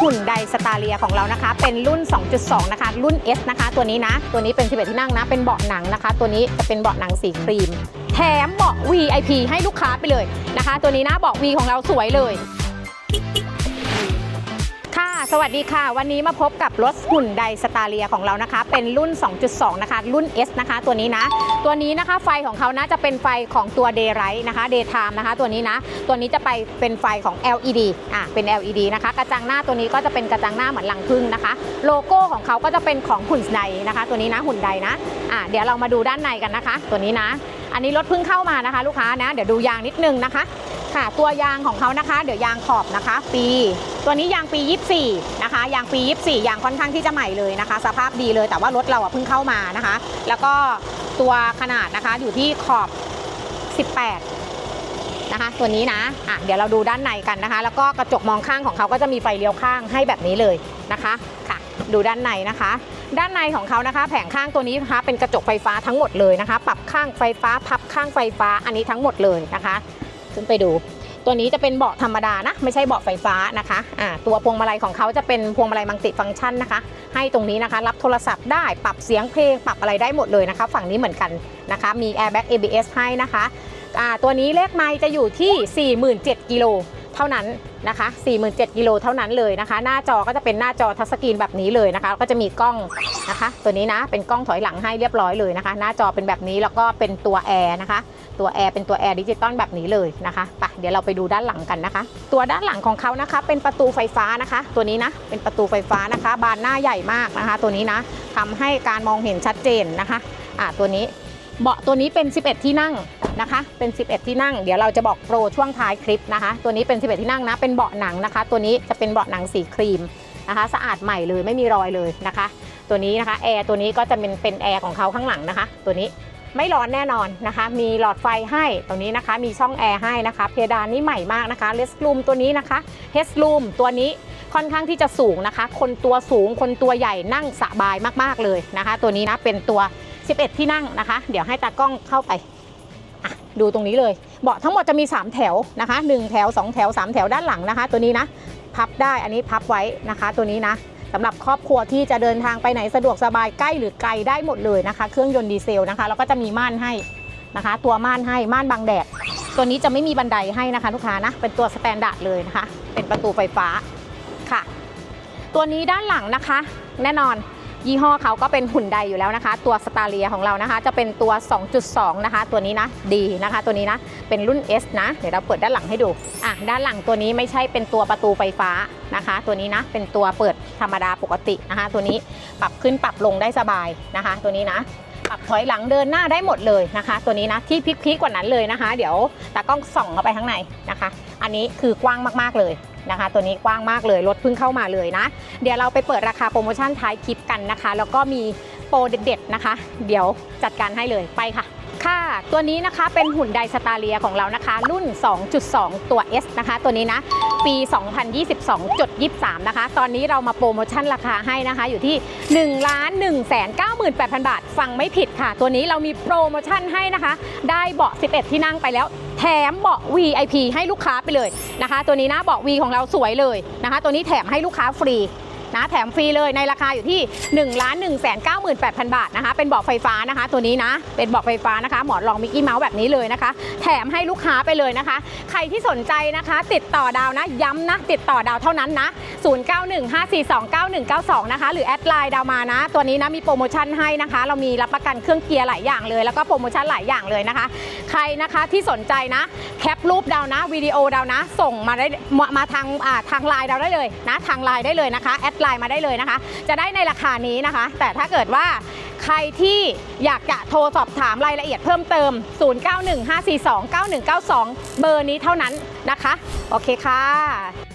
หุ่นไดสตาเลียของเรานะคะ เป็นรุ่น 2.2 นะคะ รุ่น S นะคะ ตัวนี้นะ ตัวนี้เป็น 11 ที่นั่งนะ เป็นเบาะหนังนะคะ ตัวนี้จะเป็นเบาะหนังสีครีม แถมเบาะ VIP ให้ลูกค้าไปเลยนะคะ ตัวนี้นะเบาะ V ของเราสวยเลย สวัสดีค่ะ วันนี้มาพบกับรถหุ่นไดสตาเลียของเรานะคะ เป็นรุ่น 2.2 นะคะ รุ่น S นะคะ ตัวนี้นะ ตัวนี้นะคะไฟของเขานะจะเป็นไฟของตัว Day Light นะคะ Daytime นะคะ ตัวนี้นะ ตัวนี้จะไปเป็นไฟของ LED อะเป็น LED นะคะ กระจังหน้าตัวนี้ก็จะเป็นกระจังหน้าเหมือนลังพึ่งนะคะ โลโก้ของเขาก็จะเป็นของหุ่นไดนะคะ ตัวนี้นะหุ่นไดนะอะเดี๋ยวเรามาดูด้านในกันนะคะ ตัวนี้นะ อันนี้รถเพิ่งเข้ามานะคะ ลูกค้านะ เดี๋ยวดูยางนิดนึงนะคะ ค่ะ ตัวยางของเขานะคะ เดี๋ยวยางขอบนะคะ ปี ตัวนี้ยางปี 24 นะคะ ยางปี 24 ยางค่อนข้างที่จะใหม่เลยนะคะ สภาพดีเลย แต่ว่ารถเราเพิ่งเข้ามานะคะ แล้วก็ตัวขนาดนะคะอยู่ที่ขอบ 18นะคะตัวนี้นะอะเดี๋ยวเราดูด้านในกันนะคะ แล้วก็กระจกมองข้างของเขาก็จะมีไฟเลี้ยวข้างให้แบบนี้เลยนะคะค่ะ ดูด้านในนะคะ ด้านในของเขานะคะ แผงข้างตัวนี้นะคะเป็นกระจกไฟฟ้าทั้งหมดเลยนะคะ ปรับข้างไฟฟ้า พับข้างไฟฟ้าอันนี้ทั้งหมดเลยนะคะ ขึ้นไปดู ตัวนี้จะเป็นเบาะธรรมดานะ ไม่ใช่เบาะไฟฟ้านะคะอ่าตัวพวงมาลัยของเขาจะเป็นพวงมาลัยมัลติฟังก์ชันนะคะ ให้ตรงนี้นะคะ รับโทรศัพท์ได้ปรับเสียงเพลงปรับอะไรได้หมดเลยนะคะ ฝั่งนี้เหมือนกันนะคะ มีแอร์แบ็ก ABS ให้นะคะอ่าตัวนี้เลขไมล์จะอยู่ที่ 47,000กิโลเท่านั้น นะคะ 47กิโลเท่านั้นเลยนะคะ หน้าจอก็จะเป็นหน้าจอทัชสกรีนแบบนี้เลยนะคะ ก็จะมีกล้องนะคะ ตัวนี้นะ เป็นกล้องถอยหลังให้เรียบร้อยเลยนะคะ หน้าจอเป็นแบบนี้แล้วก็เป็นตัวแอร์นะคะ ตัวแอร์เป็นตัวแอร์ดิจิตอลแบบนี้เลยนะคะไปเดี๋ยวเราไปดูด้านหลังกันนะคะ ตัวด้านหลังของเขานะคะ เป็นประตูไฟฟ้านะคะ ตัวนี้นะ เป็นประตูไฟฟ้านะคะ บานหน้าใหญ่มากนะคะ ตัวนี้นะทำให้การมองเห็นชัดเจนนะคะ อ่าตัวนี้ เบาะตัวนี้เป็น 11 ที่นั่ง นะคะ เป็น 11 ที่นั่ง เดี๋ยวเราจะบอกโปรช่วงท้ายคลิปนะคะ ตัวนี้เป็น 11 ที่นั่งนะ เป็นเบาะหนังนะคะ ตัวนี้จะเป็นเบาะหนังสีครีมนะคะ สะอาดใหม่เลย ไม่มีรอยเลยนะคะ ตัวนี้นะคะ แอร์ตัวนี้ก็จะเป็นเป็นแอร์ของเขาข้างหลังนะคะ ตัวนี้ไม่ร้อนแน่นอนนะคะ มีหลอดไฟให้ตรงนี้นะคะ มีช่องแอร์ให้นะคะ เพดานนี่ใหม่มากนะคะเลสลูมตัวนี้นะคะเฮสลูมตัวนี้ค่อนข้างที่จะสูงนะคะ คนตัวสูง คนตัวใหญ่นั่งสบายมากๆเลยนะคะ ตัวนี้นะเป็นตัว 11 ที่นั่งนะคะ เดี๋ยวให้ตากล้องเข้าไป ดูตรงนี้เลยเบาะทั้งหมดจะมี 3 แถวนะคะ 1 แถว 2 แถว 3 แถวด้านหลังนะคะ ตัวนี้นะ พับได้อันนี้พับไว้นะคะ ตัวนี้นะสำหรับครอบครัวที่จะเดินทางไปไหนสะดวกสบายใกล้หรือไกลได้หมดเลยนะคะ เครื่องยนต์ดีเซลนะคะแล้วก็จะมีม่านให้นะคะ ตัวม่านให้ม่านบังแดดตัวนี้จะไม่มีบันไดให้นะคะลูกค้านะเป็นตัวสแตนดาร์ดเลยนะคะ เป็นประตูไฟฟ้าค่ะ ตัวนี้ด้านหลังนะคะ แน่นอน ยี่ห้อเขาก็เป็นหุ่นใดอยู่แล้วนะคะ ตัวสตาเลียของเรานะคะ จะเป็นตัว 2.2 นะคะ ตัวนี้นะดีนะคะ ตัวนี้นะเป็นรุ่น S นะ เดี๋ยวเราเปิดด้านหลังให้ดูอะด้านหลังตัวนี้ไม่ใช่เป็นตัวประตูไฟฟ้านะคะ ตัวนี้นะเป็นตัวเปิดธรรมดาปกตินะคะ ตัวนี้ปรับขึ้นปรับลงได้สบายนะคะ ตัวนี้นะปรับถอยหลังเดินหน้าได้หมดเลยนะคะ ตัวนี้นะที่พลิกๆกว่านั้นเลยนะคะ เดี๋ยวตากล้องส่องเข้าไปข้างในนะคะ อันนี้คือกว้างมากๆเลย นะคะ ตัวนี้กว้างมากเลยรถเพิ่งเข้ามาเลยนะ เดี๋ยวเราไปเปิดราคาโปรโมชั่นท้ายคลิปกันนะคะ แล้วก็มีโปรเด็ดๆนะคะ เดี๋ยวจัดการให้เลยไปค่ะค่ะตัวนี้นะคะเป็นหุ่นไดสตาเลียของเรานะคะ รุ่น 2.2 ตัว S นะคะ ตัวนี้นะ ปี 2022.23 นะคะ ตอนนี้เรามาโปรโมชั่นราคาให้นะคะ อยู่ที่ 1 1 9 8 0 0 0 บาท ฟังไม่ผิดค่ะ ตัวนี้เรามีโปรโมชั่นให้นะคะ ได้เบาะ 11 ที่นั่งไปแล้ว แถมเบาะ VIP ให้ลูกค้าไปเลยนะคะ ตัวนี้นะเบาะ V ของเราสวยเลยนะคะ ตัวนี้แถมให้ลูกค้าฟรี นะแถมฟรีเลยในราคาอยู่ที่1 1 9 8 0 0 0บาทนะคะเป็นเบาะไฟฟ้านะคะ ตัวนี้นะเป็นเบาะไฟฟ้านะคะหมอนรองมิกกี้เมาส์แบบนี้เลยนะคะ แถมให้ลูกค้าไปเลยนะคะ ใครที่สนใจนะคะ ติดต่อดาวนะย้ำนะ ติดต่อดาวเท่านั้นนะ 0915429192 นะคะ หรือแอดไลน์ดาวมานะ ตัวนี้นะมีโปรโมชั่นให้นะคะ เรามีรับประกันเครื่องเกียร์หลายอย่างเลย แล้วก็โปรโมชั่นหลายอย่างเลยนะคะ ใครนะคะที่สนใจนะแคปรูปดาวนะวิดีโอดาวนะ ส่งมาได้มามาทางทางไลน์ดาวได้เลยนะ ทางไลน์ได้เลยนะคะแอดไลน์มาได้เลยนะคะ จะได้ในราคานี้นะคะ แต่ถ้าเกิดว่าใครที่อยากจะโทรสอบถามรายละเอียดเพิ่มเติม 0915429192 เบอร์นี้เท่านั้นนะคะ โอเคค่ะ